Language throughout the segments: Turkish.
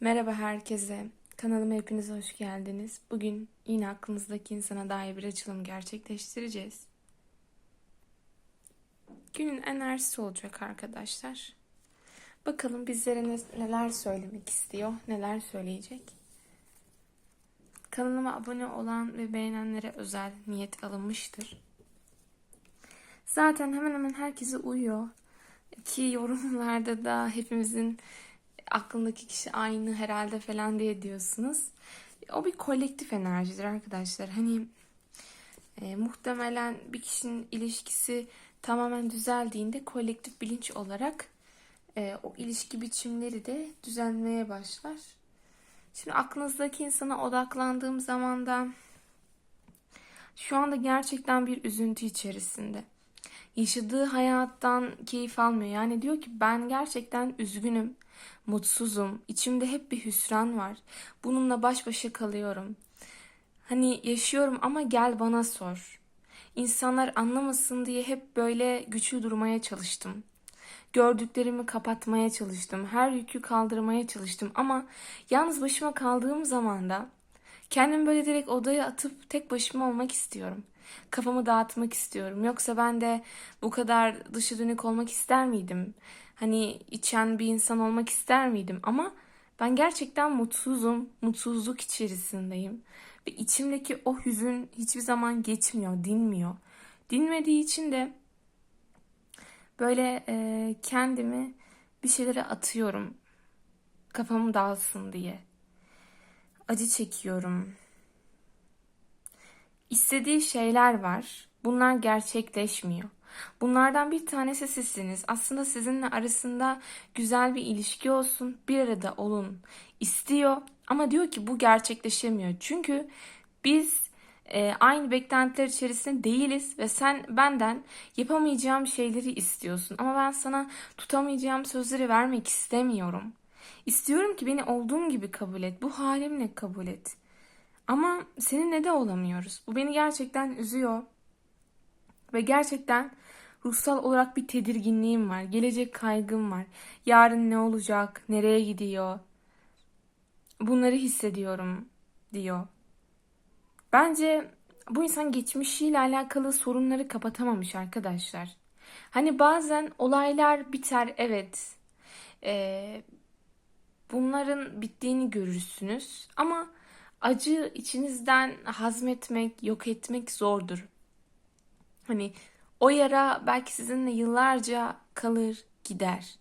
Merhaba herkese. Kanalıma hepiniz hoş geldiniz. Bugün yine aklınızdaki insana dair bir açılım gerçekleştireceğiz. Günün enerjisi olacak arkadaşlar. Bakalım bizlere ne- neler söylemek istiyor, neler söyleyecek. Kanalıma abone olan ve beğenenlere özel niyet alınmıştır. Zaten hemen hemen herkese uyuyor. Ki yorumlarda da hepimizin aklındaki kişi aynı herhalde falan diye diyorsunuz. O bir kolektif enerjidir arkadaşlar. Hani e, muhtemelen bir kişinin ilişkisi tamamen düzeldiğinde kolektif bilinç olarak e, o ilişki biçimleri de düzelmeye başlar. Şimdi aklınızdaki insana odaklandığım zaman da şu anda gerçekten bir üzüntü içerisinde. Yaşadığı hayattan keyif almıyor. Yani diyor ki ben gerçekten üzgünüm, mutsuzum, içimde hep bir hüsran var. Bununla baş başa kalıyorum. Hani yaşıyorum ama gel bana sor. İnsanlar anlamasın diye hep böyle güçlü durmaya çalıştım. Gördüklerimi kapatmaya çalıştım. Her yükü kaldırmaya çalıştım ama yalnız başıma kaldığım zaman da kendimi böyle direkt odaya atıp tek başıma olmak istiyorum. Kafamı dağıtmak istiyorum. Yoksa ben de bu kadar dışı dönük olmak ister miydim? Hani içen bir insan olmak ister miydim? Ama ben gerçekten mutsuzum. Mutsuzluk içerisindeyim. Ve içimdeki o hüzün hiçbir zaman geçmiyor, dinmiyor. Dinmediği için de böyle e, kendimi bir şeylere atıyorum. Kafamı dağılsın diye. Acı çekiyorum. İstediği şeyler var. Bunlar gerçekleşmiyor. Bunlardan bir tanesi sizsiniz. Aslında sizinle arasında güzel bir ilişki olsun, bir arada olun istiyor. Ama diyor ki bu gerçekleşemiyor. Çünkü biz e, aynı beklentiler içerisinde değiliz ve sen benden yapamayacağım şeyleri istiyorsun. Ama ben sana tutamayacağım sözleri vermek istemiyorum. İstiyorum ki beni olduğum gibi kabul et. Bu halimle kabul et. Ama seninle de olamıyoruz. Bu beni gerçekten üzüyor. Ve gerçekten ruhsal olarak bir tedirginliğim var. Gelecek kaygım var. Yarın ne olacak? Nereye gidiyor? Bunları hissediyorum diyor. Bence bu insan geçmişiyle alakalı sorunları kapatamamış arkadaşlar. Hani bazen olaylar biter evet. Ee, bunların bittiğini görürsünüz ama acı içinizden hazmetmek, yok etmek zordur. Hani o yara belki sizinle yıllarca kalır, gider.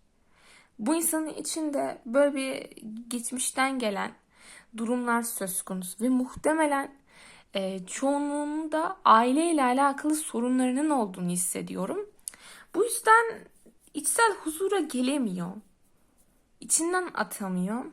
Bu insanın içinde böyle bir geçmişten gelen durumlar söz konusu ve muhtemelen e, çoğunluğunun da aileyle alakalı sorunlarının olduğunu hissediyorum. Bu yüzden içsel huzura gelemiyor. İçinden atamıyor.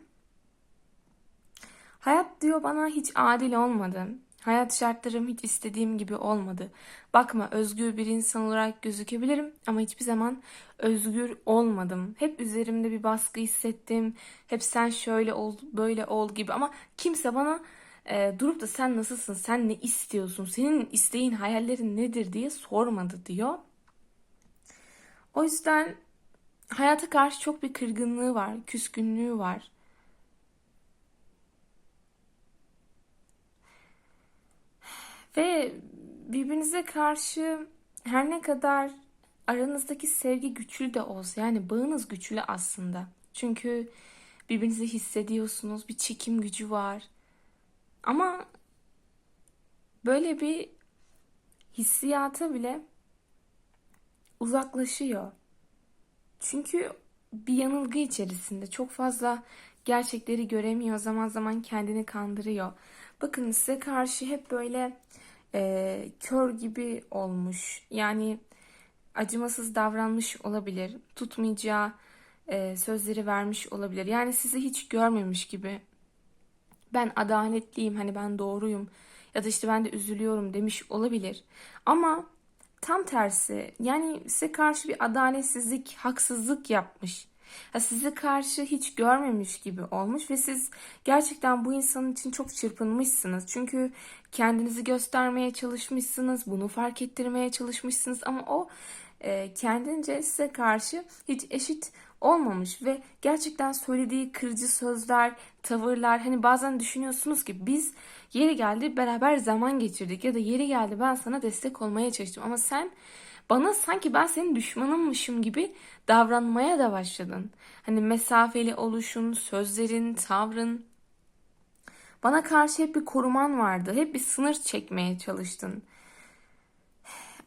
Hayat diyor bana hiç adil olmadı. Hayat şartlarım hiç istediğim gibi olmadı. Bakma özgür bir insan olarak gözükebilirim ama hiçbir zaman özgür olmadım. Hep üzerimde bir baskı hissettim. Hep sen şöyle ol, böyle ol gibi ama kimse bana e, durup da sen nasılsın, sen ne istiyorsun, senin isteğin, hayallerin nedir diye sormadı diyor. O yüzden hayata karşı çok bir kırgınlığı var, küskünlüğü var. Ve birbirinize karşı her ne kadar aranızdaki sevgi güçlü de olsa yani bağınız güçlü aslında. Çünkü birbirinizi hissediyorsunuz, bir çekim gücü var. Ama böyle bir hissiyata bile uzaklaşıyor. Çünkü bir yanılgı içerisinde çok fazla gerçekleri göremiyor. Zaman zaman kendini kandırıyor. Bakın size karşı hep böyle e, kör gibi olmuş. Yani acımasız davranmış olabilir. Tutmayacağı e, sözleri vermiş olabilir. Yani sizi hiç görmemiş gibi. Ben adaletliyim, hani ben doğruyum ya da işte ben de üzülüyorum demiş olabilir. Ama tam tersi yani size karşı bir adaletsizlik, haksızlık yapmış. Ya size karşı hiç görmemiş gibi olmuş ve siz gerçekten bu insanın için çok çırpınmışsınız. Çünkü kendinizi göstermeye çalışmışsınız, bunu fark ettirmeye çalışmışsınız ama o e, kendince size karşı hiç eşit olmamış ve gerçekten söylediği kırıcı sözler, tavırlar hani bazen düşünüyorsunuz ki biz yeri geldi beraber zaman geçirdik ya da yeri geldi ben sana destek olmaya çalıştım ama sen bana sanki ben senin düşmanınmışım gibi davranmaya da başladın. Hani mesafeli oluşun, sözlerin, tavrın. Bana karşı hep bir koruman vardı. Hep bir sınır çekmeye çalıştın.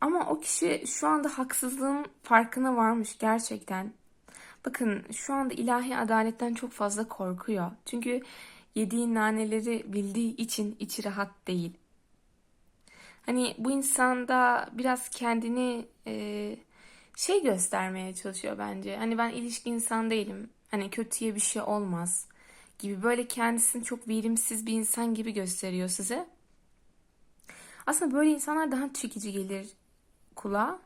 Ama o kişi şu anda haksızlığın farkına varmış gerçekten. Bakın şu anda ilahi adaletten çok fazla korkuyor. Çünkü yediği naneleri bildiği için içi rahat değil. Hani bu insanda biraz kendini e, şey göstermeye çalışıyor bence. Hani ben ilişki insan değilim. Hani kötüye bir şey olmaz gibi böyle kendisini çok verimsiz bir insan gibi gösteriyor size. Aslında böyle insanlar daha çekici gelir kulağa.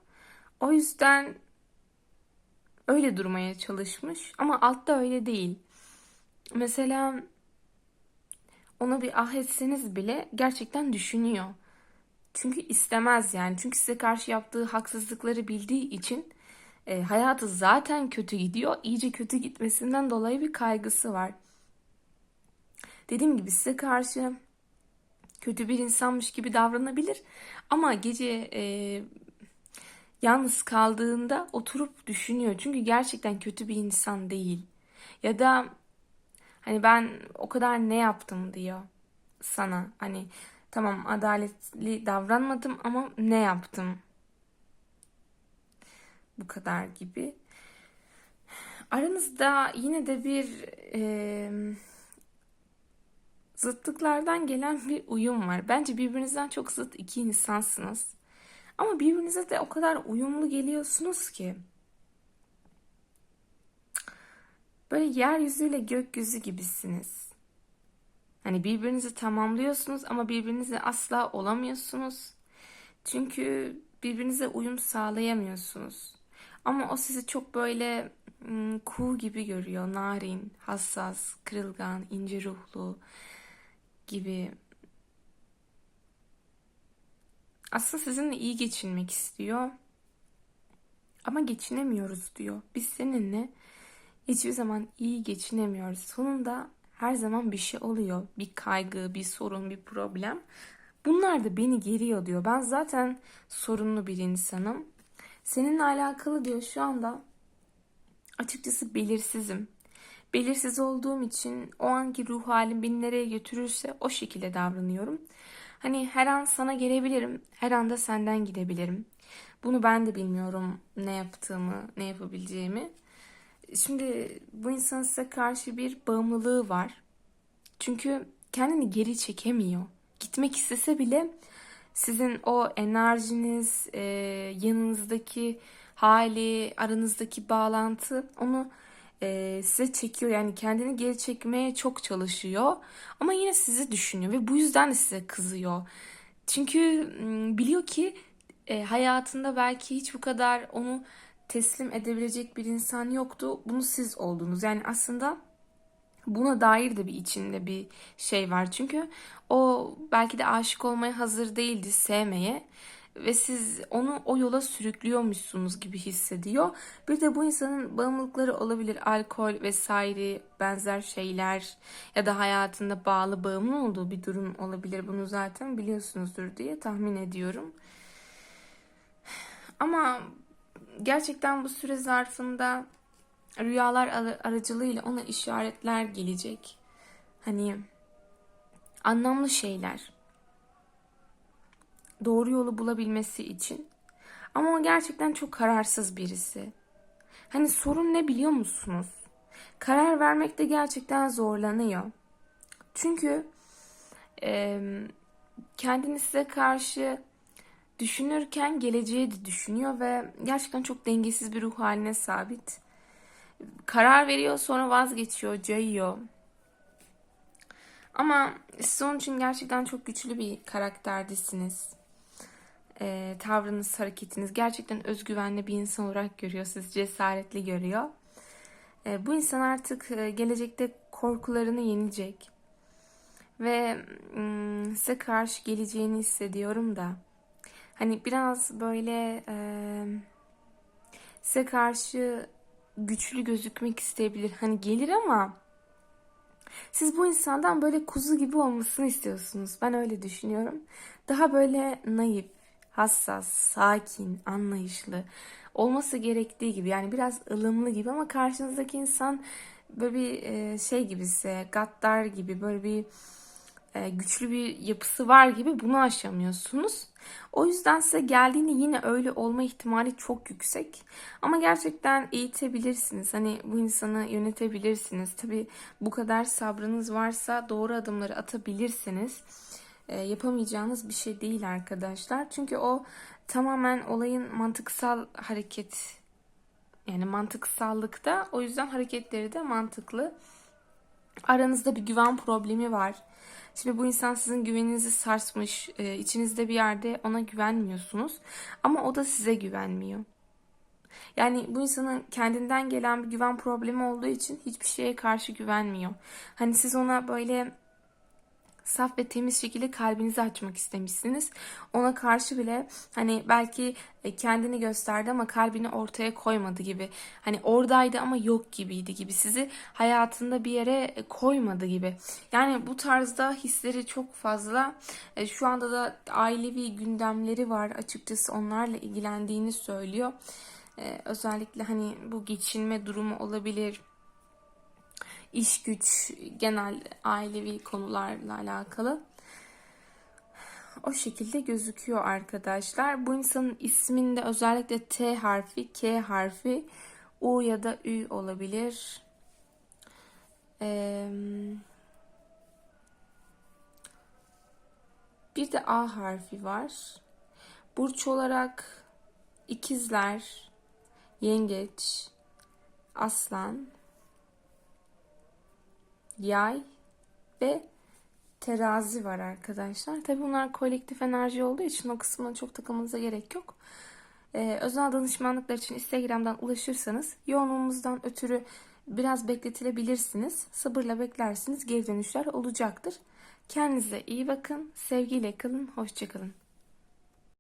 O yüzden öyle durmaya çalışmış ama altta öyle değil. Mesela ona bir ah etseniz bile gerçekten düşünüyor. Çünkü istemez yani. Çünkü size karşı yaptığı haksızlıkları bildiği için e, hayatı zaten kötü gidiyor. İyice kötü gitmesinden dolayı bir kaygısı var. Dediğim gibi size karşı kötü bir insanmış gibi davranabilir. Ama gece e, yalnız kaldığında oturup düşünüyor. Çünkü gerçekten kötü bir insan değil. Ya da hani ben o kadar ne yaptım diyor sana. Hani tamam adaletli davranmadım ama ne yaptım? Bu kadar gibi. Aranızda yine de bir e, zıtlıklardan gelen bir uyum var. Bence birbirinizden çok zıt iki insansınız. Ama birbirinize de o kadar uyumlu geliyorsunuz ki. Böyle yeryüzüyle gökyüzü gibisiniz. Hani birbirinizi tamamlıyorsunuz ama birbirinize asla olamıyorsunuz. Çünkü birbirinize uyum sağlayamıyorsunuz. Ama o sizi çok böyle hmm, kuğu gibi görüyor. Narin, hassas, kırılgan, ince ruhlu gibi. Aslında sizinle iyi geçinmek istiyor. Ama geçinemiyoruz diyor. Biz seninle hiçbir zaman iyi geçinemiyoruz. Sonunda her zaman bir şey oluyor. Bir kaygı, bir sorun, bir problem. Bunlar da beni geriyor diyor. Ben zaten sorunlu bir insanım. Seninle alakalı diyor şu anda açıkçası belirsizim. Belirsiz olduğum için o anki ruh halim beni nereye götürürse o şekilde davranıyorum. Hani her an sana gelebilirim, her anda senden gidebilirim. Bunu ben de bilmiyorum ne yaptığımı, ne yapabileceğimi. Şimdi bu insanın size karşı bir bağımlılığı var. Çünkü kendini geri çekemiyor. Gitmek istese bile sizin o enerjiniz, e, yanınızdaki hali, aranızdaki bağlantı onu e, size çekiyor. Yani kendini geri çekmeye çok çalışıyor. Ama yine sizi düşünüyor ve bu yüzden de size kızıyor. Çünkü biliyor ki e, hayatında belki hiç bu kadar onu teslim edebilecek bir insan yoktu. Bunu siz oldunuz. Yani aslında buna dair de bir içinde bir şey var. Çünkü o belki de aşık olmaya hazır değildi, sevmeye ve siz onu o yola sürüklüyormuşsunuz gibi hissediyor. Bir de bu insanın bağımlılıkları olabilir. Alkol vesaire benzer şeyler ya da hayatında bağlı bağımlı olduğu bir durum olabilir. Bunu zaten biliyorsunuzdur diye tahmin ediyorum. Ama gerçekten bu süre zarfında rüyalar aracılığıyla ona işaretler gelecek. Hani anlamlı şeyler. Doğru yolu bulabilmesi için. Ama o gerçekten çok kararsız birisi. Hani sorun ne biliyor musunuz? Karar vermekte gerçekten zorlanıyor. Çünkü e, kendini size karşı düşünürken geleceği de düşünüyor ve gerçekten çok dengesiz bir ruh haline sabit. Karar veriyor sonra vazgeçiyor, cayıyor. Ama siz onun için gerçekten çok güçlü bir karakterdesiniz. E, tavrınız, hareketiniz gerçekten özgüvenli bir insan olarak görüyor. Sizi cesaretli görüyor. E, bu insan artık e, gelecekte korkularını yenecek. Ve size karşı geleceğini hissediyorum da. Hani biraz böyle e, size karşı güçlü gözükmek isteyebilir. Hani gelir ama siz bu insandan böyle kuzu gibi olmasını istiyorsunuz. Ben öyle düşünüyorum. Daha böyle naif, hassas, sakin, anlayışlı olması gerektiği gibi. Yani biraz ılımlı gibi ama karşınızdaki insan böyle bir şey gibisi, gaddar gibi böyle bir güçlü bir yapısı var gibi bunu aşamıyorsunuz. O yüzden size geldiğinde yine öyle olma ihtimali çok yüksek. Ama gerçekten eğitebilirsiniz. Hani bu insanı yönetebilirsiniz. Tabii bu kadar sabrınız varsa doğru adımları atabilirsiniz. E, yapamayacağınız bir şey değil arkadaşlar. Çünkü o tamamen olayın mantıksal hareket yani mantıksallıkta. O yüzden hareketleri de mantıklı. Aranızda bir güven problemi var. Şimdi bu insan sizin güveninizi sarsmış, e, içinizde bir yerde ona güvenmiyorsunuz ama o da size güvenmiyor. Yani bu insanın kendinden gelen bir güven problemi olduğu için hiçbir şeye karşı güvenmiyor. Hani siz ona böyle saf ve temiz şekilde kalbinizi açmak istemişsiniz. Ona karşı bile hani belki e, kendini gösterdi ama kalbini ortaya koymadı gibi. Hani oradaydı ama yok gibiydi gibi. Sizi hayatında bir yere e, koymadı gibi. Yani bu tarzda hisleri çok fazla. E, Şu anda da ailevi gündemleri var. Açıkçası onlarla ilgilendiğini söylüyor. Özellikle hani bu geçinme durumu olabilir iş güç, genel ailevi konularla alakalı. O şekilde gözüküyor arkadaşlar. Bu insanın isminde özellikle T harfi, K harfi, U ya da Ü olabilir. Bir de A harfi var. Burç olarak ikizler, yengeç, aslan, yay ve terazi var arkadaşlar. Tabi bunlar kolektif enerji olduğu için o kısmına çok takılmanıza gerek yok. Ee, özel danışmanlıklar için Instagram'dan ulaşırsanız yoğunluğumuzdan ötürü biraz bekletilebilirsiniz. Sabırla beklersiniz geri dönüşler olacaktır. Kendinize iyi bakın. Sevgiyle kalın. Hoşçakalın.